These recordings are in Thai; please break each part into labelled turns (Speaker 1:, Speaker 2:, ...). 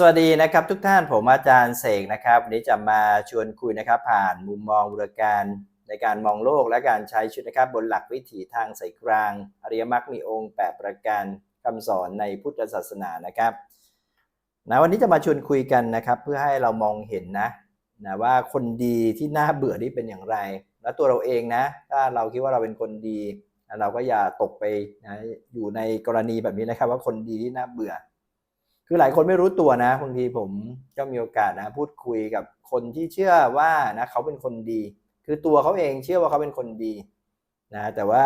Speaker 1: สวัสดีนะครับทุกท่านผมอาจารย์เสกนะครับวันนี้จะมาชวนคุยนะครับผ่านมุมมองบุรการในการมองโลกและการใช้ชีวิตนะครับบนหลักวิถีทางสายกลาง อริยมรรคมีองค์แปดประการคำสอนในพุทธศาสนานะครับนะวันนี้จะมาชวนคุยกันนะครับเพื่อให้เรามองเห็นนะนะว่าคนดีที่น่าเบื่อนี่เป็นอย่างไร และตัวเราเองนะถ้าเราคิดว่าเราเป็นคนดี เราก็อย่าตกไปนะอยู่ในกรณีแบบนี้นะครับ ว่าคนดีที่น่าเบื่อ คือหลายคนไม่รู้ตัวนะบางทีผมก็มีโอกาสนะพูดคุยกับคนที่เชื่อว่านะเขาเป็นคนดี คือตัวเขาเองเชื่อว่าเขาเป็นคนดีนะแต่ว่า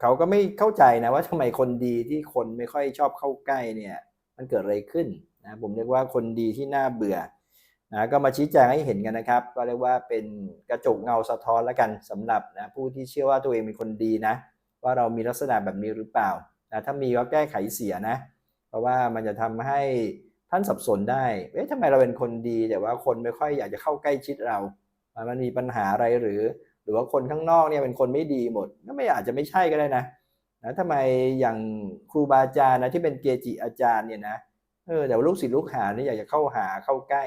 Speaker 1: เขาก็ไม่เข้าใจนะว่าทำไมคนดีที่คนไม่ค่อยชอบเข้าใกล้เนี่ยมันเกิดอะไรขึ้นนะผมเรียกว่าคนดีที่น่าเบื่อนะก็มาชี้แจงให้เห็นกันนะครับ ก็เรียกว่าเป็นกระจกเงาสะท้อนแล้วกันสำหรับนะผู้ที่เชื่อว่าตัวเองเป็นคนดีนะ ว่าเรามีลักษณะแบบนี้หรือเปล่านะถ้ามีก็แก้ไขเสียนะ เพราะว่ามันจะทำให้ท่านสับสนได้เอ๊ะทำไมเราเป็นคนดี แต่ว่าคนไม่ค่อยอยากจะเข้าใกล้ชิดเรา มันมีปัญหาอะไรหรือ หรือว่าคนข้างนอกเนี่ยเป็นคนไม่ดีหมดก็ไม่อาจจะไม่ใช่ก็ได้นะนะทำไมอย่างครูบาอาจารย์นะที่เป็นเกจิอาจารย์เนี่ยนะเออแต่ว่าลูกศิษย์ลูกหาเนี่ยอยากจะเข้าหาเข้าใกล้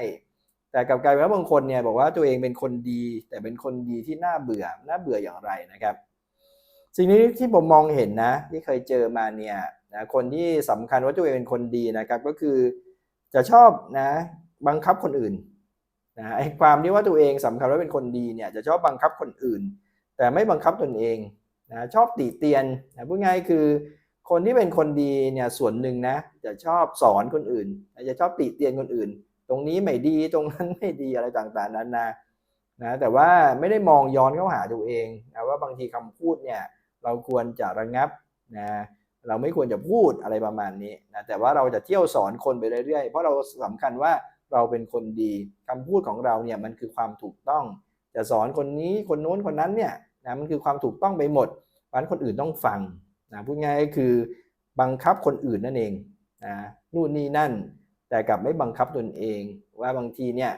Speaker 1: แต่กลับกลายเป็นว่าบางคนเนี่ยบอกว่าตัวเองเป็นคนดี แต่เป็นคนดีที่น่าเบื่อน่าเบื่ออย่างไรนะครับ สิ่งนี้ที่ผมมองเห็นนะ ที่เคยเจอมาเนี่ย นะคนที่สำคัญว่าตัวเองเป็นคนดีนะครับ ก็คือจะชอบนะบังคับคนอื่นนะไอ้ความที่ว่าตัวเองสำคัญว่าเป็นคนดีเนี่ยจะชอบบังคับคนอื่น แต่ไม่บังคับตนเองนะชอบติเตียนนะพูดง่ายคือ คนที่เป็นคนดีเนี่ยส่วนหนึ่งนะจะชอบสอนคนอื่นจะชอบติเตียนคนอื่น ตรงนี้ไม่ดีตรงนั้นไม่ดีอะไรต่างๆนั้นนะนะแต่ว่าไม่ได้มองย้อนเข้าหาตัวเองนะว่าบางทีคำพูดเนี่ยเราควรจะระงับนะ เราไม่ควรจะพูดอะไรประมาณนี้นะแต่ว่าเราจะเที่ยวสอนคนไปเรื่อยๆ เพราะเราสำคัญว่าเราเป็นคนดีคำพูดของเราเนี่ยมันคือความถูกต้อง จะสอนคนนี้คนโน้นคนนั้นเนี่ยนะมันคือความถูกต้องไปหมดเพราะฉะนั้นคนอื่นต้องฟังนะพูดง่ายก็คือบังคับคนอื่นนั่นเองนะนู่นนี่นั่น แต่กลับไม่บังคับตนเอง ว่าบางทีเนี่ย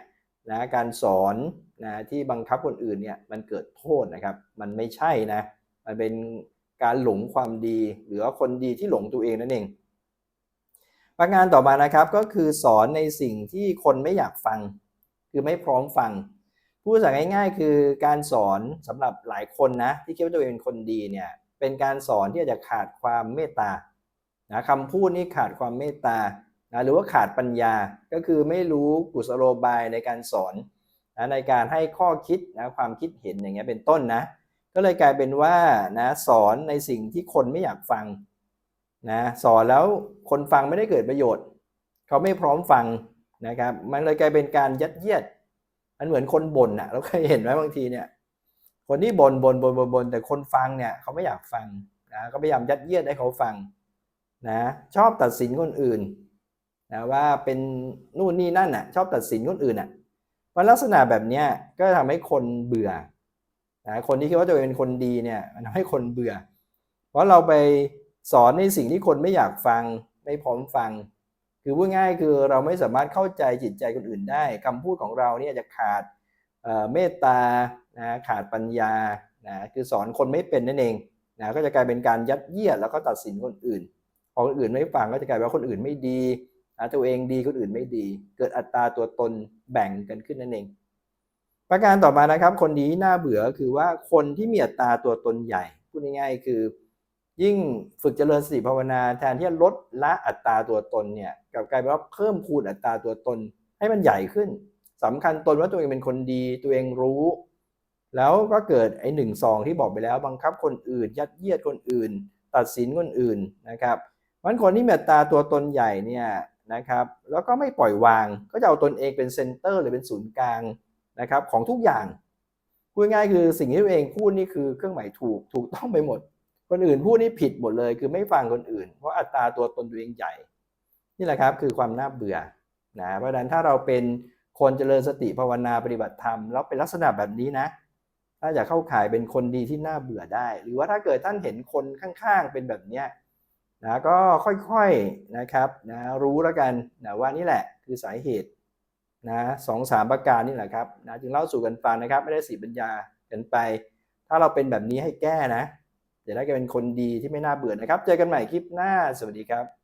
Speaker 1: นะการสอนนะที่บังคับคนอื่นเนี่ยมันเกิดโทษนะครับ มันไม่ใช่นะมันเป็น การหลงความดี หรือว่าคนดีที่หลงตัวเองนั่นเอง ประการต่อมานะครับก็คือสอนในสิ่งที่คนไม่อยากฟัง คือไม่พร้อมฟังพูดภาษาง่ายๆ คือการสอนสำหรับหลายคนนะที่คิดว่าตัวเองเป็นคนดีเนี่ยเป็นการสอนที่อาจจะขาดความเมตตานะคำพูดนี่ขาดความเมตตานะหรือว่าขาดปัญญาก็คือไม่รู้กุศโลบายในการสอนนะในการให้ข้อคิดนะความคิดเห็นอย่างเงี้ยเป็นต้นนะ ก็เลยกลายเป็นว่านะสอนในสิ่งที่คนไม่อยากฟังนะสอนแล้วคนฟังไม่ได้เกิดประโยชน์ เขาไม่พร้อมฟังนะครับ มันเลยกลายเป็นการยัดเยียด มันเหมือนคนบ่นอะเราเคยเห็นไหมบางทีเนี่ย คนที่บ่นบ่นบ่นบ่นบ่นแต่คนฟังเนี่ยเขาไม่อยากฟังนะก็พยายามยัดเยียดให้เขาฟังนะชอบตัดสินคนอื่นนะว่าเป็นนู่นนี่นั่นอะชอบตัดสินคนอื่นอะมันลักษณะแบบเนี้ยก็ทำให้คนเบื่อ นะคนที่คิดว่าตัวเองเป็นคนดีเนี่ยมันทำให้คนเบื่อ เพราะเราไปสอนในสิ่งที่คนไม่อยากฟังไม่พร้อมฟัง คือพูดง่ายคือเราไม่สามารถเข้าใจจิตใจคนอื่นได้คำพูดของเราเนี่ยจะขาดเมตตานะขาดปัญญานะคือสอนคนไม่เป็นนั่นเองนะก็จะกลายเป็นการยัดเยียดแล้วก็ตัดสินคนอื่นพอคนอื่นไม่ฟังก็จะกลายเป็นคนอื่นไม่ดีนะตัวเองดีคนอื่นไม่ดี เกิดอัตราตัวตนแบ่งกันขึ้นนั่นเอง ประการต่อมานะครับ คนดีน่าเบื่อคือว่าคนที่มีอัตราตัวตนใหญ่พูดง่ายๆคือ ยิ่งฝึกเจริญสติภาวนาแทนที่จะลดละอัตราตัวตนเนี่ยกลับกลายเป็นว่าเพิ่มคูณอัตราตัวตนให้มันใหญ่ขึ้นสำคัญตนว่าตัวเองเป็นคนดีตัวเองรู้ แล้วก็เกิดไอ้หนึ่งสองที่บอกไปแล้วบังคับคนอื่น ยัดเยียดคนอื่น ตัดสินคนอื่นนะครับมันคนที่มีอัตราตัวตนใหญ่เนี่ยนะครับแล้วก็ไม่ปล่อยวางก็จะเอาตนเองเป็นเซนเตอร์หรือเป็นศูนย์กลาง นะครับของทุกอย่างพูดง่ายคือสิ่งที่ตัวเองพูดนี่คือเครื่องหมายถูกถูกต้องไปหมด คนอื่นพูดนี่ผิดหมดเลย คือไม่ฟังคนอื่น เพราะอัตราตัวตนตัวเองใหญ่ นี่แหละครับคือความน่าเบื่อนะเพราะฉะนั้นถ้าเราเป็นคนเจริญสติภาวนาปฏิบัติธรรมแล้วเป็นลักษณะแบบนี้นะ ถ้าจะเข้าข่ายเป็นคนดีที่น่าเบื่อได้ หรือว่าถ้าเกิดท่านเห็นคนข้างๆเป็นแบบเนี้ยนะก็ค่อยๆนะครับนะรู้แล้วกันนะว่านี่แหละคือสาเหตุ นะสองสามประการนี่แหละครับนะจึงเล่าสู่กันฟังนะครับ ไม่ได้สีปัญญากันไป ถ้าเราเป็นแบบนี้ให้แก้นะจะได้เป็นคนดีที่ไม่น่าเบื่อนะครับ เจอกันใหม่คลิปหน้า สวัสดีครับ